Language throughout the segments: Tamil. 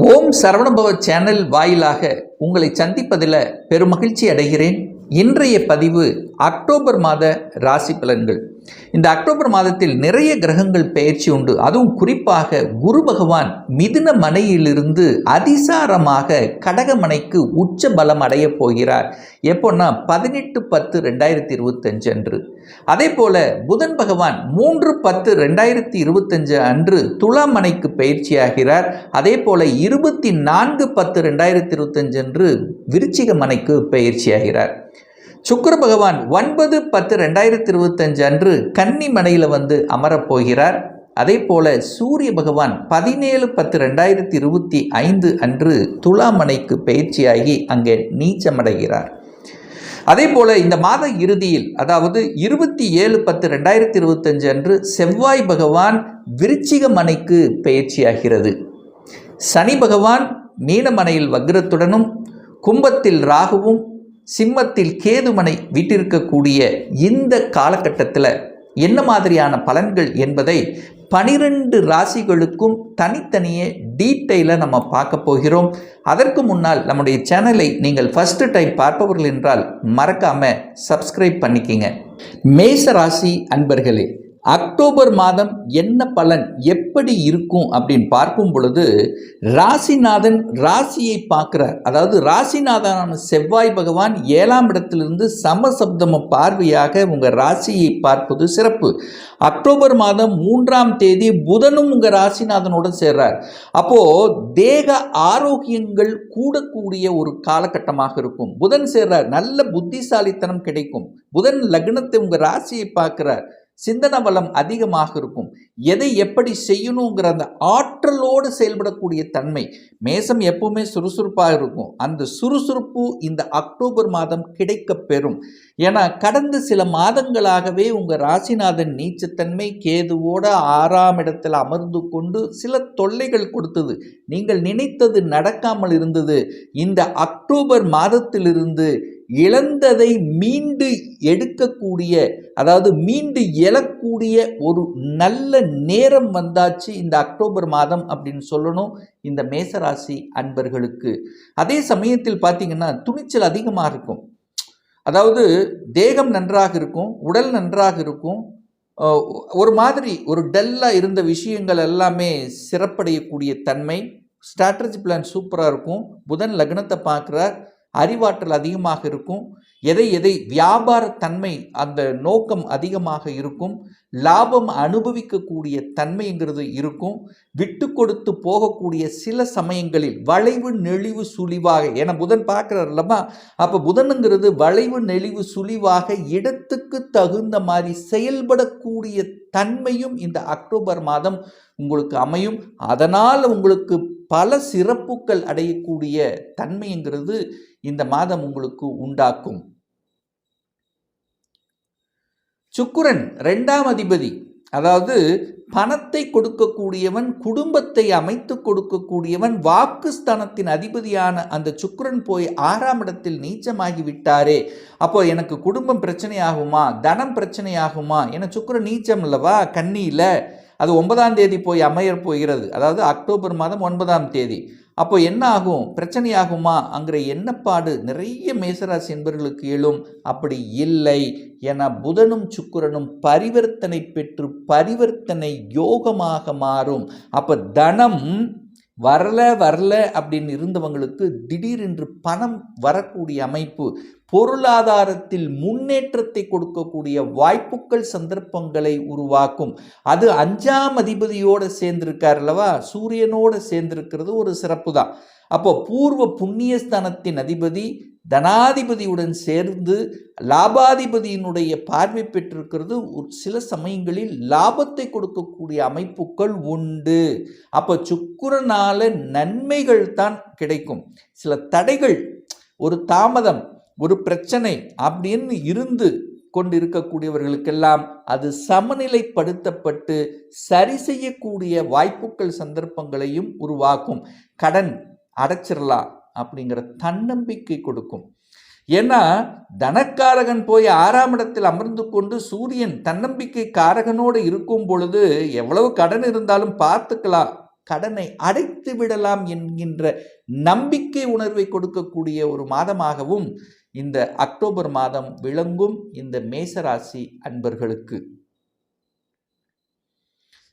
ஓம் சரவணபவ சேனல் வாயிலாக உங்களை சந்திப்பதில் பெருமகிழ்ச்சி அடைகிறேன். இன்றைய பதிவு அக்டோபர் மாத ராசி பலன்கள். இந்த அக்டோபர் மாதத்தில் நிறைய கிரகங்கள் பெயர்ச்சி உண்டு. அதுவும் குறிப்பாக குரு பகவான் மிதுன மனையிலிருந்து அதிசாரமாக கடகமனைக்கு உச்ச பலம் அடைய போகிறார். எப்போன்னா பதினெட்டு பத்து ரெண்டாயிரத்தி இருபத்தஞ்சு அன்று. அதே போல புதன் பகவான் மூன்று பத்து ரெண்டாயிரத்தி இருபத்தஞ்சு அன்று துலாமனைக்கு பயிற்சியாகிறார். அதே போல இருபத்தி நான்கு பத்து ரெண்டாயிரத்தி இருபத்தஞ்சு அன்று விருச்சிக மனைக்கு பயிற்சியாகிறார். சுக்கர பகவான் ஒன்பது பத்து ரெண்டாயிரத்தி இருபத்தஞ்சு அன்று கன்னி மனையில் வந்து அமரப்போகிறார். அதே போல சூரிய பகவான் பதினேழு பத்து ரெண்டாயிரத்தி இருபத்தி ஐந்து அன்று துலாமனைக்கு பயிற்சியாகி அங்கே நீச்சமடைகிறார். அதே போல இந்த மாத இறுதியில் அதாவது இருபத்தி ஏழு பத்து ரெண்டாயிரத்தி இருபத்தஞ்சு அன்று செவ்வாய் பகவான் விருச்சிக மனைக்கு பயிற்சியாகிறது. சனி பகவான் மீனமனையில் வக்ரத்துடனும் கும்பத்தில் ராகுவும் சிம்மத்தில் கேதுமனை விட்டிருக்கக்கூடிய இந்த காலகட்டத்தில் என்ன மாதிரியான பலன்கள் என்பதை பனிரெண்டு ராசிகளுக்கும் தனித்தனியே டீட்டெயிலாக நம்ம பார்க்க போகிறோம். அதற்கு முன்னால் நம்முடைய சேனலை நீங்கள் ஃபஸ்ட்டு டைம் பார்ப்பவர்கள் என்றால் மறக்காமல் சப்ஸ்கிரைப் பண்ணிக்கிங்க. மேச ராசி அன்பர்களே அக்டோபர் மாதம் என்ன பலன் எப்படி இருக்கும் அப்படின்னு பார்க்கும் பொழுது ராசிநாதன் ராசியை பார்க்குறார். அதாவது ராசிநாதனான செவ்வாய் பகவான் ஏழாம் இடத்திலிருந்து சமசப்தம பார்வையாக உங்கள் ராசியை பார்ப்பது சிறப்பு. அக்டோபர் மாதம் மூன்றாம் தேதி புதனும் உங்கள் ராசிநாதனோட சேர்றார். அப்போது தேக ஆரோக்கியங்கள் கூடக்கூடிய ஒரு காலகட்டமாக இருக்கும். புதன் சேர்றார். நல்ல புத்திசாலித்தனம் கிடைக்கும். புதன் லக்னத்தை உங்கள் ராசியை பார்க்குறார். சிந்தன பலம் அதிகமாக இருக்கும். எதை எப்படி செய்யணுங்கிற அந்த ஆற்றலோடு செயல்படக்கூடிய தன்மை மேசம் எப்பவுமே சுறுசுறுப்பாக இருக்கும். அந்த சுறுசுறுப்பு இந்த அக்டோபர் மாதம் கிடைக்க பெறும். ஏன்னா கடந்த சில மாதங்களாகவே உங்கள் ராசிநாதன் நீச்சத்தன்மை கேதுவோட ஆறாம் இடத்தில் அமர்ந்து கொண்டு சில தொல்லைகள் கொடுத்தது. நீங்கள் நினைத்தது நடக்காமல் இருந்தது. இந்த அக்டோபர் மாதத்திலிருந்து இழந்ததை மீண்டு எடுக்கக்கூடிய அதாவது மீண்டு எழக்கூடிய ஒரு நல்ல நேரம் வந்தாச்சு இந்த அக்டோபர் மாதம் அப்படின்னு சொல்லணும் இந்த மேசராசி அன்பர்களுக்கு. அதே சமயத்தில் பார்த்தீங்கன்னா துணிச்சல் அதிகமாக இருக்கும். அதாவது தேகம் நன்றாக இருக்கும் உடல் நன்றாக இருக்கும். ஒரு மாதிரி ஒரு டல்லாக இருந்த விஷயங்கள் எல்லாமே சிறப்படையக்கூடிய தன்மை. ஸ்ட்ராட்டஜி பிளான் சூப்பராக இருக்கும். புதன் லக்னத்தை பார்க்குறார். அறிவாற்றல் அதிகமாக இருக்கும். எதை எதை வியாபாரத்தன்மை அந்த நோக்கம் அதிகமாக இருக்கும். லாபம் அனுபவிக்கக்கூடிய தன்மைங்கிறது இருக்கும். விட்டு கொடுத்து போகக்கூடிய சில சமயங்களில் வளைவு நெளிவு சுழிவாக என புதன் பார்க்குறாருல்லமா அப்போ புதனுங்கிறது வளைவு நெளிவு சுழிவாக இடத்துக்கு தகுந்த மாதிரி செயல்படக்கூடிய தன்மையும் இந்த அக்டோபர் மாதம் உங்களுக்கு அமையும். அதனால் உங்களுக்கு பல சிறப்புகள் அடையக்கூடிய தன்மைங்கிறது இந்த மாதம் உங்களுக்கு உண்டாக்கும். சுக்குரன் ரெண்டாம் அதிபதி. அதாவது பணத்தை கொடுக்கக்கூடியவன் குடும்பத்தை அமைத்து கொடுக்கக்கூடியவன் வாக்குஸ்தானத்தின் அதிபதியான அந்த சுக்கரன் போய் ஆறாம் இடத்தில் நீச்சமாகி விட்டாரே. அப்போ எனக்கு குடும்பம் பிரச்சனையாகுமா? தனம் பிரச்சனையாகுமா? என சுக்கரன் நீச்சம் இல்லவா கண்ணியில் அது ஒன்பதாம் தேதி போய் அமையர் போகிறது. அதாவது அக்டோபர் மாதம் ஒன்பதாம் தேதி. அப்போ என்ன ஆகும்? பிரச்சனையாகுமா? அங்கிற எண்ணப்பாடு நிறைய மேசராசி என்பவர்களுக்கு எழும். அப்படி இல்லை. என புதனும் சுக்கரனும் பரிவர்த்தனை பெற்று பரிவர்த்தனை யோகமாக மாறும். அப்போ தனம் வரல வரல அப்படின்னு இருந்தவங்களுக்கு திடீரென்று பணம் வரக்கூடிய அமைப்பு பொருளாதாரத்தில் முன்னேற்றத்தை கொடுக்கக்கூடிய வாய்ப்புகள் சந்தர்ப்பங்களை உருவாக்கும். அது அஞ்சாம் அதிபதியோடு சேர்ந்திருக்கார் அல்லவா? சூரியனோடு சேர்ந்திருக்கிறது ஒரு சிறப்பு தான் அப்போ பூர்வ புண்ணியஸ்தானத்தின் அதிபதி தனாதிபதியுடன் சேர்ந்து லாபாதிபதியினுடைய பார்வை பெற்றிருக்கிறது. ஒரு சில சமயங்களில் லாபத்தை கொடுக்கக்கூடிய அமைப்புகள் உண்டு. அப்போ சுக்குரனால நன்மைகள் தான் கிடைக்கும். சில தடைகள் ஒரு தாமதம் ஒரு பிரச்சனை அப்படின்னு இருந்து கொண்டு இருக்கக்கூடியவர்களுக்கெல்லாம் அது சமநிலைப்படுத்தப்பட்டு சரி செய்யக்கூடிய வாய்ப்புகள் சந்தர்ப்பங்களையும் உருவாக்கும். கடன் அடைச்சிடலாம் அப்படிங்கிற தன்னம்பிக்கை கொடுக்கும். ஏன்னா தனக்காரகன் போய் ஆறாம் இடத்தில் அமர்ந்து கொண்டு சூரியன் தன்னம்பிக்கை காரகனோடு இருக்கும் பொழுது எவ்வளவு கடன் இருந்தாலும் பார்த்துக்கலாம். கடனை அடைத்து விடலாம் என்கின்ற நம்பிக்கை உணர்வை கொடுக்கக்கூடிய ஒரு மாதமாகவும் இந்த அக்டோபர் மாதம் விளங்கும் இந்த மேசராசி அன்பர்களுக்கு.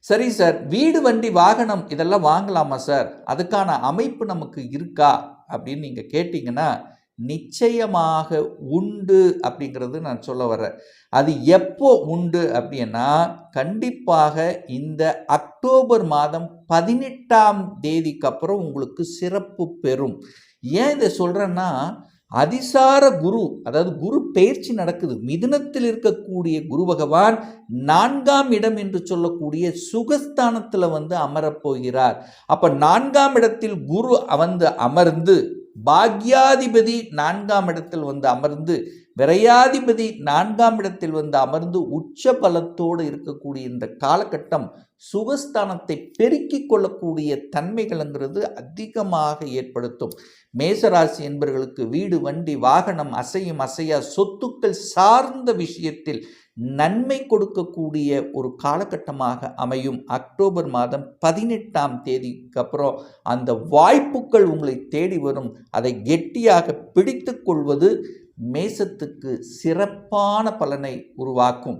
சரி சார் வீடு வண்டி வாகனம் இதெல்லாம் வாங்கலாமா சார்? அதுக்கான அமைப்பு நமக்கு இருக்கா? அப்படின்னு நீங்கள் கேட்டிங்கன்னா நிச்சயமாக உண்டு அப்படிங்கிறது நான் சொல்ல வர்றேன். அது எப்போ உண்டு அப்படின்னா கண்டிப்பாக இந்த அக்டோபர் மாதம் பதினெட்டாம் தேதிக்கு அப்புறம் உங்களுக்கு சிறப்பு பெறும். ஏன் இதை சொல்கிறேன்னா அதிசார குரு அதாவது குரு பயிற்சி நடக்குது. மிதுனத்தில் இருக்கக்கூடிய குரு பகவான் நான்காம் இடம் என்று சொல்லக்கூடிய சுகஸ்தானத்தில் வந்து அமரப்போகிறார். அப்போ நான்காம் இடத்தில் குரு வந்து அமர்ந்து பாக்யாதிபதி நான்காம் இடத்தில் வந்து அமர்ந்து விரையாதிபதி நான்காம் இடத்தில் வந்து அமர்ந்து உச்ச பலத்தோடு இருக்கக்கூடிய இந்த காலகட்டம் சுகஸ்தானத்தை பெருக்கிக் கொள்ளக்கூடிய தன்மைகள்ங்கிறது அதிகமாக ஏற்படுத்தும். மேசராசி என்பவர்களுக்கு வீடு வண்டி வாகனம் அசையும் அசையா சொத்துக்கள் சார்ந்த விஷயத்தில் நன்மை கொடுக்கக்கூடிய ஒரு காலகட்டமாக அமையும். அக்டோபர் மாதம் பதினெட்டாம் தேதிக்கு அப்புறம் அந்த வாய்ப்புகள் உங்களை தேடி வரும். அதை கெட்டியாக பிடித்து கொள்வது மேசத்துக்கு சிறப்பான பலனை உருவாக்கும்.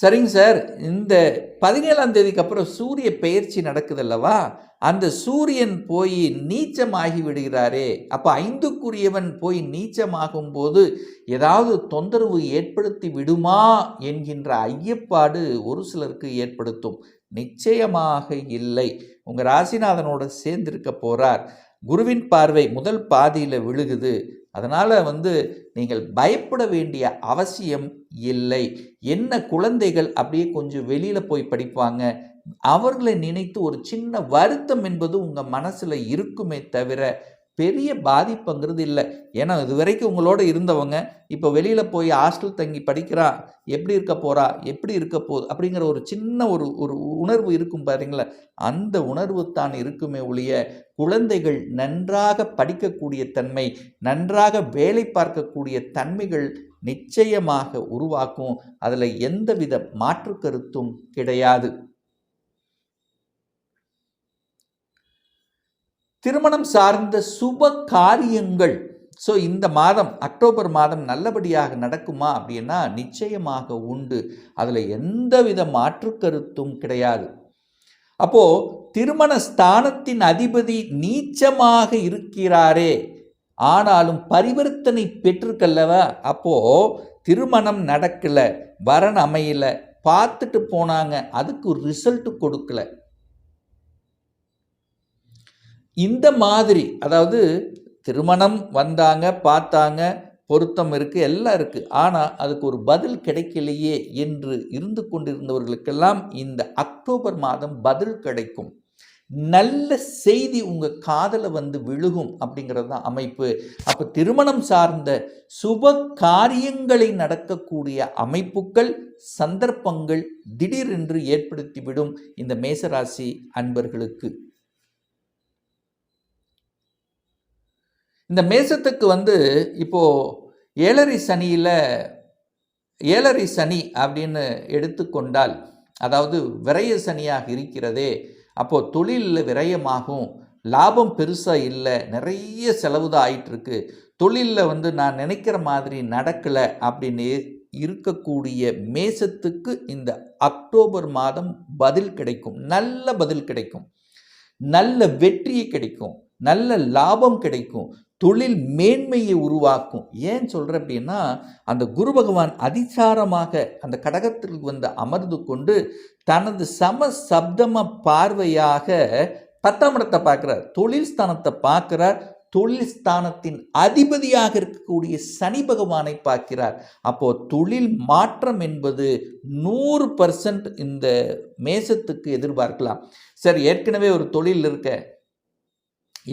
சரிங்க சார். இந்த பதினேழாம் தேதிக்கு அப்புறம் சூரிய பெயர்ச்சி நடக்குது அல்லவா? அந்த சூரியன் போய் நீச்சமாகி விடுகிறாரே. அப்போ ஐந்துக்குரியவன் போய் நீச்சமாகும் போது ஏதாவது தொந்தரவு ஏற்படுத்தி விடுமா என்கின்ற ஐயப்பாடு ஒரு சிலருக்கு ஏற்படுத்தும். நிச்சயமாக இல்லை. உங்கள் ராசிநாதனோட சேர்ந்திருக்க போகிறார் குருவின் பார்வை முதல் பாதியில் விழுகுது. அதனால் வந்து நீங்கள் பயப்பட வேண்டிய அவசியம் இல்லை. என்ன குழந்தைகள் அப்படியே கொஞ்சம் வெளியில் போய் படிப்பாங்க. அவர்களை நினைத்து ஒரு சின்ன வருத்தம் என்பது உங்கள் மனசில் இருக்குமே தவிர பெரிய பாதிப்புங்கிறது இல்லை. ஏன்னா இது வரைக்கும் உங்களோட இருந்தவங்க இப்போ வெளியில் போய் ஹாஸ்டல் தங்கி படிக்கிறா எப்படி இருக்க போகிறா எப்படி இருக்க போகுது அப்படிங்கிற ஒரு சின்ன ஒரு ஒரு உணர்வு இருக்கும் பாருங்களா அந்த உணர்வு தான் இருக்குமே ஒழிய குழந்தைகள் நன்றாக படிக்கக்கூடிய தன்மை நன்றாக வேலை பார்க்கக்கூடிய தன்மைகள் நிச்சயமாக உருவாக்கும். அதில் எந்தவித மாற்று கருத்தும் கிடையாது. திருமணம் சார்ந்த சுப காரியங்கள். ஸோ இந்த மாதம் அக்டோபர் மாதம் நல்லபடியாக நடக்குமா அப்படின்னா நிச்சயமாக உண்டு. அதில் எந்தவித மாற்று கருத்தும் கிடையாது. அப்போ திருமண ஸ்தானத்தின் அதிபதி நீச்சமாக இருக்கிறாரே. ஆனாலும் பரிவர்த்தனை பெற்றிருக்கல்லவா? அப்போ திருமணம் நடக்கலை வரன் அமையலை பார்த்துட்டு போனாங்க அதுக்கு ரிசல்ட் கொடுக்கல. இந்த மாதிரி அதாவது திருமணம் வந்தாங்க பார்த்தாங்க பொருத்தம் இருக்குது எல்லாம் இருக்குது ஆனால் அதுக்கு ஒரு பதில் கிடைக்கலையே என்று இருந்து கொண்டிருந்தவர்களுக்கெல்லாம் இந்த அக்டோபர் மாதம் பதில் கிடைக்கும். நல்ல செய்தி உங்கள் காதில் வந்து விழுகும் அப்படிங்கிறது தான் அமைப்பு. அப்போ திருமணம் சார்ந்த சுப காரியங்களை நடக்கக்கூடிய அமைப்புகள் சந்தர்ப்பங்கள் திடீரென்று ஏற்படுத்திவிடும் இந்த மேசராசி அன்பர்களுக்கு. இந்த மேசத்துக்கு வந்து இப்போது ஏழரை சனியில் ஏழரை சனி அப்படின்னு எடுத்துக்கொண்டால் அதாவது விரய சனியாக இருக்கிறதே அப்போது தொழிலில் விரயமாகும் லாபம் பெருசாக இல்லை நிறைய செலவு தான் ஆயிட்டுருக்கு. தொழிலில் வந்து நான் நினைக்கிற மாதிரி நடக்கலை அப்படின்னு இருக்கக்கூடிய மேசத்துக்கு இந்த அக்டோபர் மாதம் பதில் கிடைக்கும். நல்ல பதில் கிடைக்கும். நல்ல வெற்றியை கிடைக்கும். நல்ல லாபம் கிடைக்கும். தொழில் மேன்மையை உருவாக்கும். ஏன் சொல்கிறேன் அப்படின்னா அந்த குரு பகவான் அதிசாரமாக அந்த கடகத்தில் வந்து அமர்ந்து கொண்டு தனது சம சப்தம பார்வையாக பத்தாம் இடத்தை பார்க்குறார். தொழில் ஸ்தானத்தை பார்க்குறார். தொழில் ஸ்தானத்தின் அதிபதியாக இருக்கக்கூடிய சனி பகவானை பார்க்கிறார். அப்போ தொழில் மாற்றம் என்பது நூறு பர்சன்ட் இந்த மேசத்துக்கு எதிர்பார்க்கலாம். சார் ஏற்கனவே ஒரு தொழில் இருக்க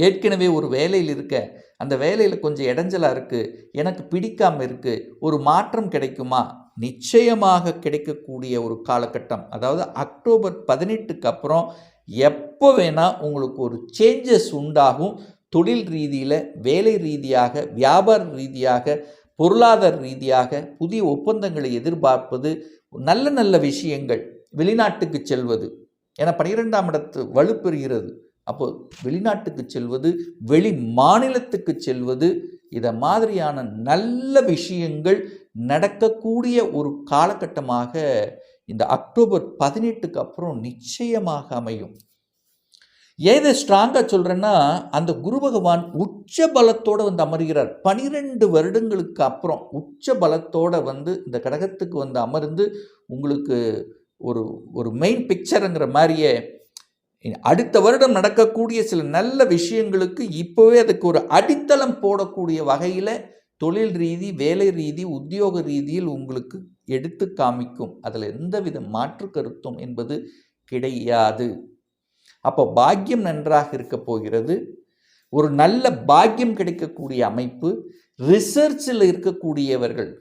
ஏற்கனவே ஒரு வேலையில் இருக்க அந்த வேலையில் கொஞ்சம் இடைஞ்சலாக இருக்குது எனக்கு பிடிக்காமல் இருக்குது ஒரு மாற்றம் கிடைக்குமா? நிச்சயமாக கிடைக்கக்கூடிய ஒரு காலகட்டம். அதாவது அக்டோபர் பதினெட்டுக்கு அப்புறம் எப்போ வேணால் உங்களுக்கு ஒரு சேஞ்சஸ் உண்டாகும். தொழில் ரீதியில் வேலை ரீதியாக வியாபார ரீதியாக பொருளாதார ரீதியாக புதிய ஒப்பந்தங்களை எதிர்பார்ப்பது நல்ல நல்ல விஷயங்கள். வெளிநாட்டுக்கு செல்வது. ஏன்னா பனிரெண்டாம் இடத்து வலுப்பெறுகிறது. அப்போ வெளிநாட்டுக்கு செல்வது வெளி மாநிலத்துக்கு செல்வது இதை மாதிரியான நல்ல விஷயங்கள் நடக்கக்கூடிய ஒரு காலகட்டமாக இந்த அக்டோபர் பதினெட்டுக்கு அப்புறம் நிச்சயமாக அமையும். ஏன் இதை ஸ்ட்ராங்காக சொல்கிறேன்னா அந்த குரு பகவான் உச்ச பலத்தோடு வந்து அமர்கிறார். பனிரெண்டு வருடங்களுக்கு அப்புறம் உச்ச பலத்தோடு வந்து இந்த கடகத்துக்கு வந்து அமர்ந்து உங்களுக்கு ஒரு ஒரு மெயின் பிக்சருங்கிற மாதிரியே அடுத்த வருடம் நடக்கக்கூடிய சில நல்ல விஷயங்களுக்கு இப்போவே அதுக்கு ஒரு அடித்தளம் போடக்கூடிய வகையில் தொழில் ரீதி வேலை ரீதி உத்தியோக ரீதியில் உங்களுக்கு எடுத்து காமிக்கும். அதில் எந்தவித மாற்று கருத்தும் என்பது கிடையாது. அப்போ பாக்கியம் நன்றாக இருக்க போகிறது. ஒரு நல்ல பாக்கியம் கிடைக்கக்கூடிய அமைப்பு ரிசர்ச்சில் இருக்கக்கூடியவர்கள்.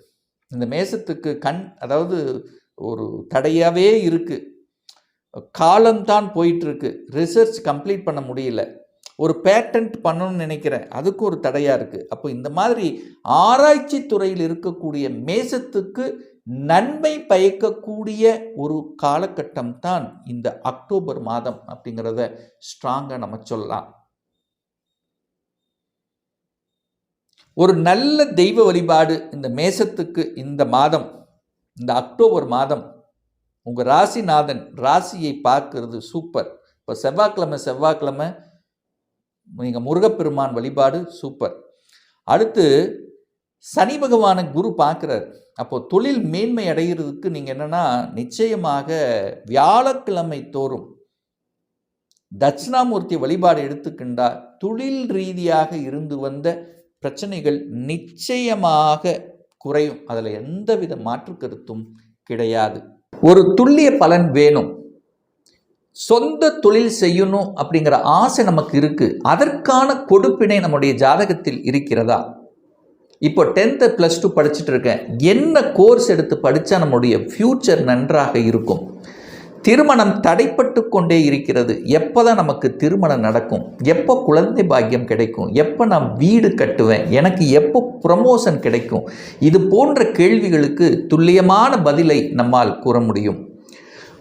இந்த மேசத்துக்கு கண் அதாவது ஒரு தடையாகவே இருக்குது காலம்தான் போயிட்டுருக்கு. ரிசர்ச் கம்ப்ளீட் பண்ண முடியல. ஒரு பேட்டன்ட் பண்ணணும்னு நினைக்கிறேன். அதுக்கு ஒரு தடையாக இருக்குது அப்போ இந்த மாதிரி ஆராய்ச்சி துறையில் இருக்கக்கூடிய மேசத்துக்கு நன்மை பயக்கக்கூடிய ஒரு காலகட்டம் தான் இந்த அக்டோபர் மாதம் அப்படிங்கிறத ஸ்ட்ராங்காக நம்ம சொல்லலாம். ஒரு நல்ல தெய்வ வழிபாடு இந்த மேசத்துக்கு இந்த மாதம் இந்த அக்டோபர் மாதம் உங்கள் ராசிநாதன் ராசியை பார்க்கறது சூப்பர் இப்போ செவ்வாய்க்கிழமை செவ்வாய்க்கிழமை நீங்கள் முருகப்பெருமான் வழிபாடு சூப்பர் அடுத்து சனி பகவானை குரு பார்க்குறார். அப்போது தொழில் மேன்மை அடைகிறதுக்கு நீங்கள் என்னென்னா நிச்சயமாக வியாழக்கிழமை தோறும் தட்சிணாமூர்த்தி வழிபாடு எடுத்துக்கின்றா தொழில் ரீதியாக இருந்து வந்த பிரச்சனைகள் நிச்சயமாக குறையும். அதில் எந்தவித மாற்று கருத்தும் கிடையாது. ஒரு துல்லிய பலன் வேணும். சொந்த தொழில் செய்யணும் அப்படிங்கிற ஆசை நமக்கு இருக்குது அதற்கான கொடுப்பினை நம்முடைய ஜாதகத்தில் இருக்கிறதா? இப்போ டென்த்து ப்ளஸ் டூ படிச்சுட்டு இருக்கேன். என்ன கோர்ஸ் எடுத்து படித்தா நம்முடைய ஃப்யூச்சர் நன்றாக இருக்கும்? திருமணம் தடைப்பட்டு கொண்டே இருக்கிறது. எப்போ தான் நமக்கு திருமணம் நடக்கும்? எப்போ குழந்தை பாக்கியம் கிடைக்கும்? எப்போ நான் வீடு கட்டுவேன்? எனக்கு எப்போ ப்ரமோஷன் கிடைக்கும்? இது போன்ற கேள்விகளுக்கு துல்லியமான பதிலை நம்மால் கூற முடியும்.